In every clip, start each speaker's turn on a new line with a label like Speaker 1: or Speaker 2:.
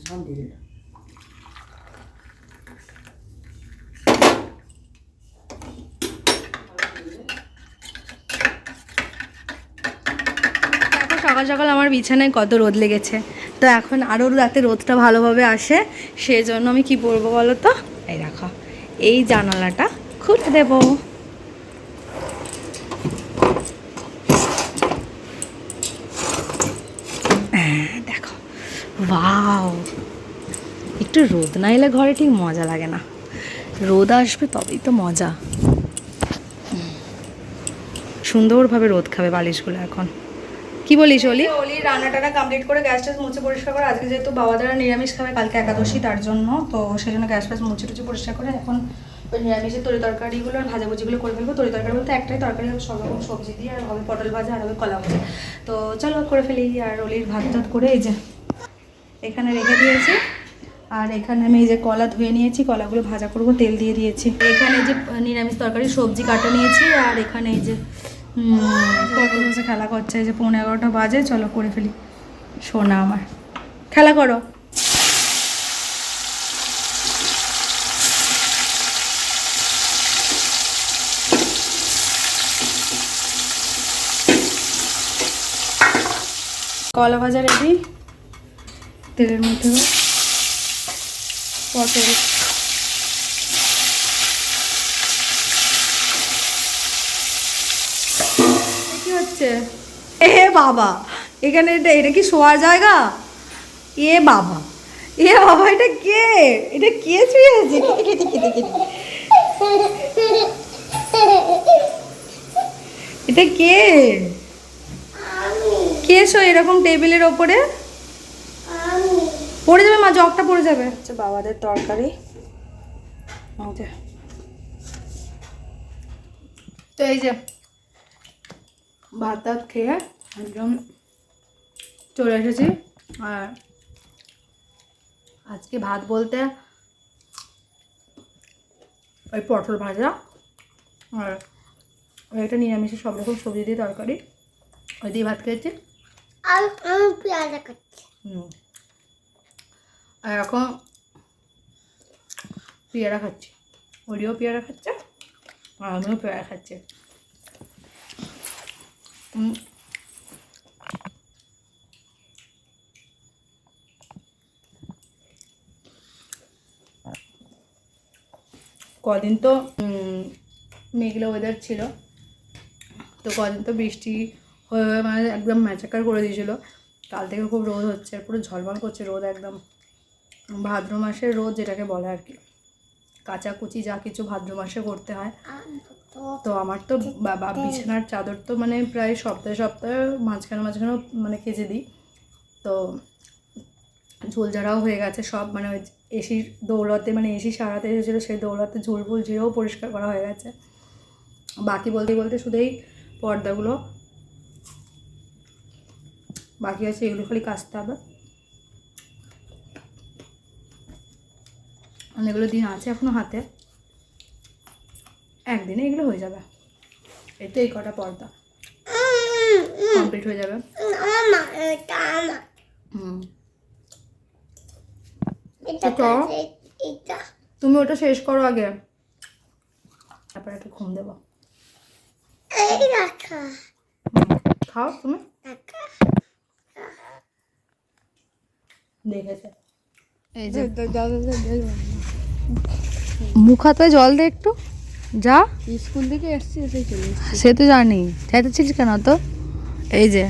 Speaker 1: সব
Speaker 2: সকাল সকাল আমার বিছানায় কত রোদ লেগেছে। তো এখন আরও রাতে রোদটা ভালোভাবে আসে সেই জন্য আমি কি করব বলো তো? এই রাখো এই জানালাটা খুলে দেবো হ্যাঁ, দেখো ওয়াও একটু রোদ না এলে ঘরে ঠিক মজা লাগে না। রোদ আসবে তবেই তো মজা। সুন্দরভাবে রোদ খাবে বালিশগুলো এখন। কি বলিস অলি? অলি রান্না টান্না কমপ্লিট করে গ্যাস ট্যাস মুছে পরিষ্কার করে। আজকে যেহেতু বাবা দ্বারা নিরামিষ খাবে, কালকে একাদশী তার জন্য। তো সেই জন্য গ্যাস ফ্যাস মুছে টুছে পরিষ্কার করে এখন ওই নিরামিষের তরি তরকারিগুলো আর ভাজাভুজিগুলো করে ফেলব। তরি তরকারি বলতে একটাই তরকারি হবে সব রকম সবজি দিয়ে, আর হবে পটল ভাজা, আর হবে কলা ভাজা। তো চলো করে ফেলি, আর অলির ভাত টাত করে এই যে এখানে রেখে দিয়েছি। আর এখানে আমি এই যে কলা ধুয়ে নিয়েছি, কলাগুলো ভাজা করব, তেল দিয়ে দিয়েছি। এখানে যে নিরামিষ তরকারি, সবজি কাটা নিয়েছি, আর এখানে এই যে বসে খেলা করছে, এই যে পৌনে এগারোটা বাজে, চলো করে ফেলি। শোনা আমার। খেলা করো। কলা ভাজা রেডি তেলের মধ্যে পটল। কি হচ্ছে? এ বাবা, এখানে এটা এটা কি শোয়ার জায়গা? এ বাবা এ বাবা, এটা কে? এটা কে শুয়েছে কেটে কেটে কেটে এটা কে? কে শো এরকম টেবিলের ওপরে? পড়ে যাবে মা জগটা পড়ে যাবে। আচ্ছা বাবাদের তরকারি। তো এই যে ভাত টাত খেয়ে একদম চলে এসেছি। আর আজকে ভাত বলতে ওই পটল ভাজা আর ওই একটা নিরামিষে সব রকম সবজি দিয়ে তরকারি। ওই দিয়ে ভাত খেয়েছি।
Speaker 3: আর আমি খাচ্ছি।
Speaker 2: হুম। আর এখন পেয়ারা খাচ্ছি। ওরিও পেয়ারা খাচ্ছে, আর আমিও পেয়ারা খাচ্ছি। কদিন তো মেঘলা ওয়েদার ছিল। তো কদিন তো বৃষ্টি হয়ে হয়ে মানে একদম ম্যাচাকার করে দিয়েছিল। কাল থেকে খুব রোদ হচ্ছে, পুরো ঝলমল করছে রোদ একদম। ভাদ্র মাসের রোদ যেটাকে বলে আর কি। কাচাকুচি যা কিছু ভাদ্র মাসে করতে হয়।
Speaker 3: তো
Speaker 2: আমার তো বাবা বিছানার চাদর তো মানে প্রায় সপ্তাহে সপ্তাহে মাঝখানে, মাঝখানেও মানে কেচে দিই। তো ঝোল ঝাড়াও হয়ে গেছে সব। মানে ওই এসির দৌলতে মানে এসি সারাতে এসেছিল সেই দৌলতে ঝোল ফুল ঝিরেও পরিষ্কার করা হয়ে গেছে। বাকি বলতে বলতে শুধু এই পর্দাগুলো। বাকি আছে এগুলো খালি কাচতে হবে। অনেকগুলো দিন আছে এখনও হাতে। একদিনে এগুলো হয়ে যাবে। এই তো এই কটা পর্দা। কমপ্লিট হয়ে যাবে। তুমি ওটা শেষ করো আগে। তারপরে একটা ঘুম দেবো।
Speaker 3: এই রাখা।
Speaker 2: হুম, খাও তুমি। দেখেছে। এই যে মুখ হাতে জল দে একটু। যা।
Speaker 1: স্কুল থেকে এসছি এসেই চলে
Speaker 2: সে তো জানি। চাইতেছিস কেন তো এই যে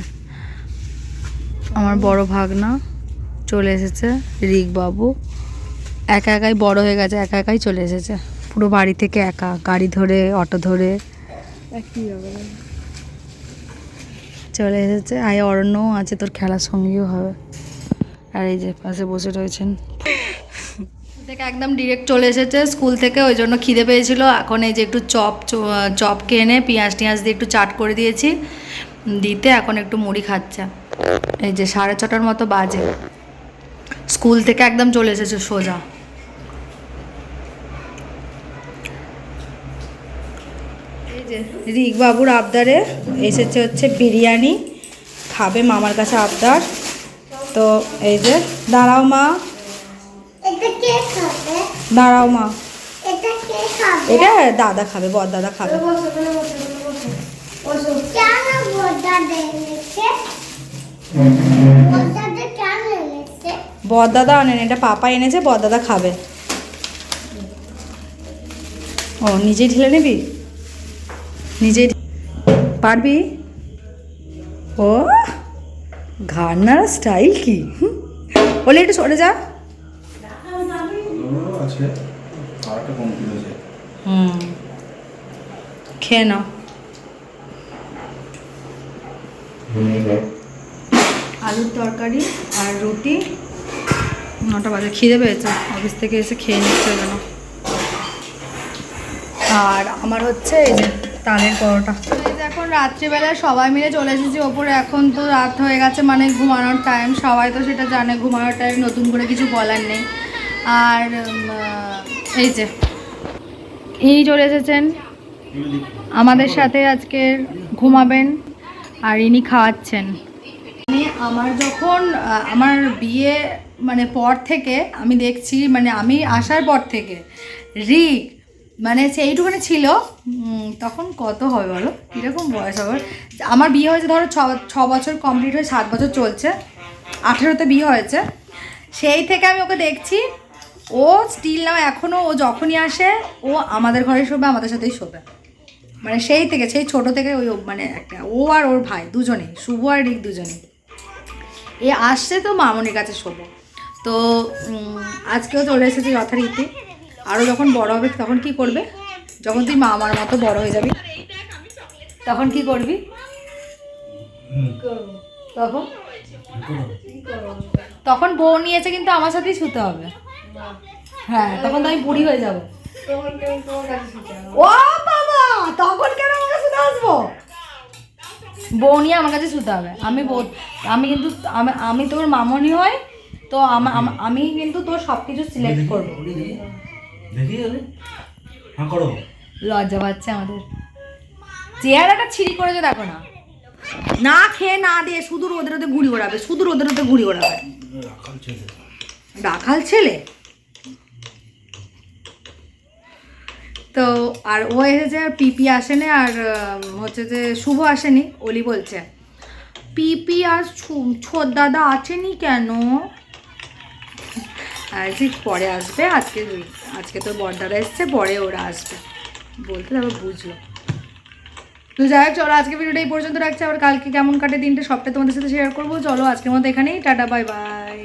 Speaker 2: আমার বড় ভাগনা চলে এসেছে রিক বাবু একা একাই বড় হয়ে গেছে একা একাই চলে এসেছে। পুরো বাড়ি থেকে একা গাড়ি ধরে অটো ধরে। চলে এসেছে। আয় অরণ্যও আছে তোর খেলার সঙ্গীও হবে। আর এই যে পাশে বসে রয়েছেন। থেকে একদম ডিরেক্ট চলে এসেছে। স্কুল থেকে ওই জন্য খিদে পেয়েছিল। এখন এই যে একটু চপ চপ এনে পেঁয়াজ টিয়াজ দিয়ে একটু চাট করে দিয়েছি। দিতে এখন একটু মুড়ি খাচ্ছে। এই যে সাড়ে ছটার মতো বাজে। স্কুল থেকে একদম চলে এসেছে সোজা। এই যে রিক বাবুর আবদারে এসেছে হচ্ছে বিরিয়ানি। খাবে মামার কাছে আবদার। তো এই যে, দাঁড়াও মা। দাঁড়াও মা।
Speaker 3: এটা
Speaker 2: দাদা খাবে? বর দাদা খাবে
Speaker 3: কেন বোঝা এনেছে? বোঝাতে কেন এনেছে?
Speaker 2: বর দাদা আনেন এটা পাপা এনেছে বর দাদা খাবে। ও নিজেই ঢেলে নিবি? নিজেই পারবি? ও ঘাড়নার স্টাইল কি? বলে একটু সরে যা।
Speaker 4: আছে আর একটা কমপ্লিট আছে
Speaker 2: হুম। খেয়ে নাও। আলুর তরকারি আর রুটি। নটা বাজে। খিদে পেয়েছে। অফিস থেকে এসে খেয়ে নিচ্ছে যেন। আর আমার হচ্ছে এই যে তালের পরোটা। এই যে এখন রাত্রিবেলা সবাই মিলে চলে এসেছি ওপরে। এখন তো রাত হয়ে গেছে মানে ঘুমানোর টাইম সবাই তো সেটা জানে ঘুমানোর টাইম নতুন করে কিছু বলার নেই। আর এই যে ইনি চলে এসেছেন। আমাদের সাথে আজকে ঘুমাবেন আর ইনি খাওয়াচ্ছেন। মানে আমার যখন আমার বিয়ে মানে পর থেকে আমি দেখছি মানে আমি আসার পর থেকে রিক মানে সেইটুখানে ছিল তখন কত হবে বলো? কীরকম বয়স হবে? আমার বিয়ে হয়েছে, ধরো ছ বছর কমপ্লিট হয়ে সাত বছর চলছে, আঠেরোতে বিয়ে হয়েছে। সেই থেকে আমি ওকে দেখছি ও স্টিল নাও এখনও ও যখনই আসে ও আমাদের ঘরে শোবে আমাদের সাথেই শোবে। মানে সেই থেকে সেই ছোট থেকে ওই মানে একটা ও আর ওর ভাই দুজনেই শুভ আর রিক দুজনেই। এ আসছে তো মামনির কাছে শোবো। তো আজকেও চলে এসেছে যথারীতি। আরও যখন বড় হবে তখন কি করবে? যখন তুই মামার মতো বড় হয়ে যাবি তখন কি করবি? তখন? তখন বউ নিয়েছে কিন্তু আমার সাথেই শুতে হবে। হ্যাঁ তখন তো আমি বুড়ি হয়ে যাব। ও বাবা তখন কেন আমার কাছে আসব? বউ নিয়ে আমার কাছে শুতে হবে। আমি আমি কিন্তু আমি আমি তোর মামনি হই তো আমা- কিন্তু তোর সব কিছু সিলেক্ট করব।
Speaker 4: হ্যাঁ
Speaker 2: লজ্জা পাচ্ছে আমাদের। চেহারাটা ছিঁড়ি করেছে দেখো না। না খেয়ে না দিয়ে শুধু রোদে রোদে ঘুড়ি ওড়াবে শুধু রোদে রোদে ঘুড়ি ওড়াবে
Speaker 4: রাখাল ছেলে
Speaker 2: রাখাল ছেলে তো আর ও এসেছে আর পিপি আসেনি আর হচ্ছে যে শুভ আসেনি, অলি বলছে। পিপি আর ছোট দাদা আসেনি কেন? আর ঠিক পরে আসবে, আজকে আজকে তো বড়দাদা এসছে, পরে ওরা আসবে। বলতে তারপর বুঝলো। তো যাই হোক, চলো আজকে ভিডিওটা এই পর্যন্ত রাখছি। আবার কালকে কেমন কাটে দিনটা, সবটা তোমাদের সাথে শেয়ার করব। চলো আজকের মতো এখানেই। Tata bye bye